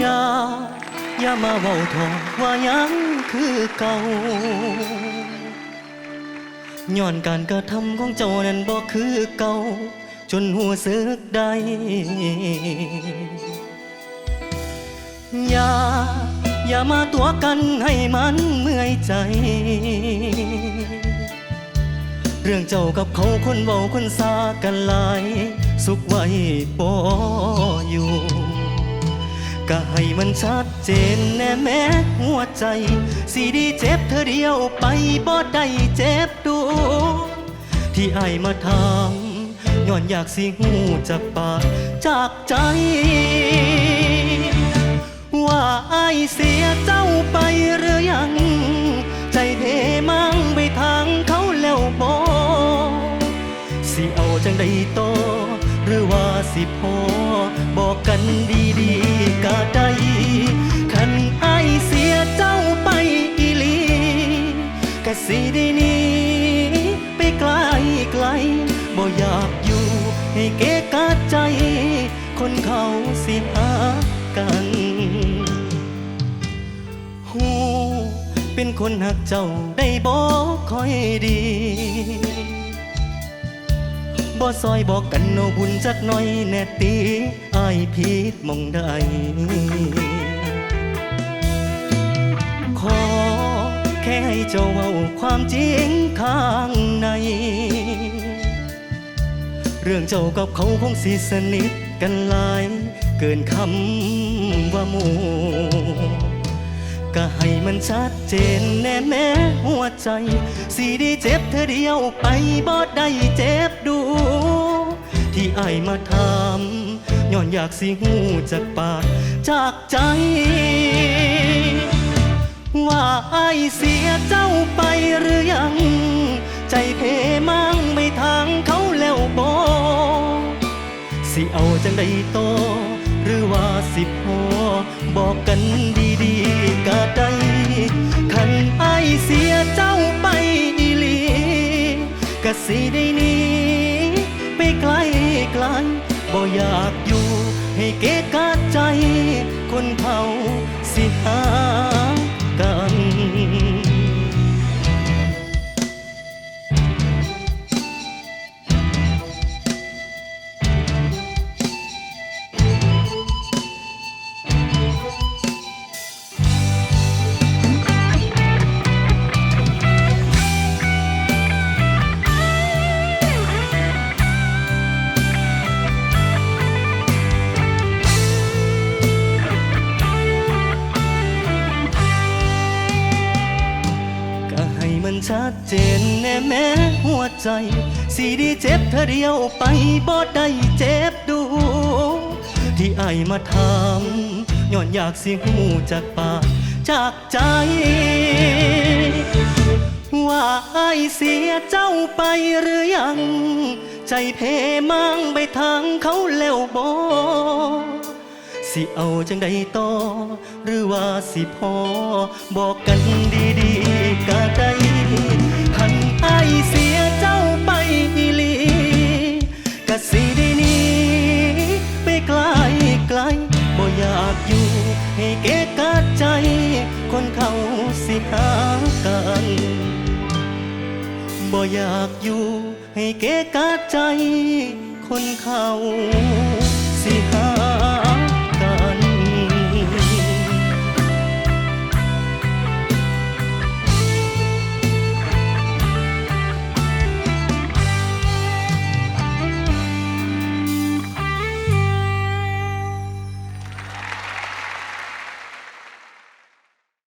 อย่ามาเว้าทองว่ายังคือเก่าย้อนการกระทำของเจ้านั้นบ่คือเก่า จนหัวซึกได้อย่าอย่ามาตัวกันให้มันเมื่อยใจ เรื่องเจ้ากับเขาคนเว้าคนซากันหลาย สุขไว้ปออยู่ ก็ให้มันชัดเจนแน่แม้หัวใจ สีดีเจ็บเธอเดียวไปบ่ได้เจ็บดูที่ไอมาทำย้อนอยากสิหูจากปากจากใจ ว่าไอเสียเจ้าไปหรือยัง ใจเพมั่งไปทางเขาแล้วบอสิเอาจังใดต่อห รือว่าสิพอบอกกันดีๆก็ได้คันไอเสียเจ้าไปอีลีก็สิได้นี้ไปไกลไกลบ่อยากอยู่ให้เกะกะใจ คนเขาสิหากันหูเป็นคนหักเจ้าได้บอกคอยดี บ่ซอยบอกกันโนบุญจักหน่อยแน่ตีอายผิดมองใดขอแค่ให้เจ้าเว้าความจริงข้างใน เรื่องเจ้ากับเขาคงสิสนิทกันหลาย เกินคำว่าหมู่ ก็ให้มันชัดเจนแน่แม้หัวใจ สีดีเจ็บเธอเดียวไปบ่ได้เจ็บดู ที่ไอมาทำย้อนอยากสิหูจากปากจากใจ ว่าไอเสียเจ้าไปหรือยัง ใจเพมั่งไม่ทางเขาแล้วบอสิเอาจังใดต่อหรือว่าสิพอบอกกันดี ก็สิได้หนี้ไปไกลไกลบ่อยากอยู่ ให้เกะกะใจ คนเผาสิหา ดเจนแน่แม้หัวใจ สีดีเจ็บเธอเดียวไปบ่ได้เจ็บดู ที่ไอมาทำย้อนอยากสิหูจากปากจากใจ ว่าไอเสียเจ้าไปหรือยัง ใจเพมั่งไปทางเขาแล้วบอสิเอาจังใดต่อ หรือว่าสิพอ บอกกันดีๆก็ได้คันไอาย เสียเจ้าไปอีลีก็สิได้นี้ไปไกลไกลบ่อยากอยู่ให้เกะกะใจ คนเขาสิหากันบ่อยากอยู่ให้เกะกะใจ คนเขาสิหา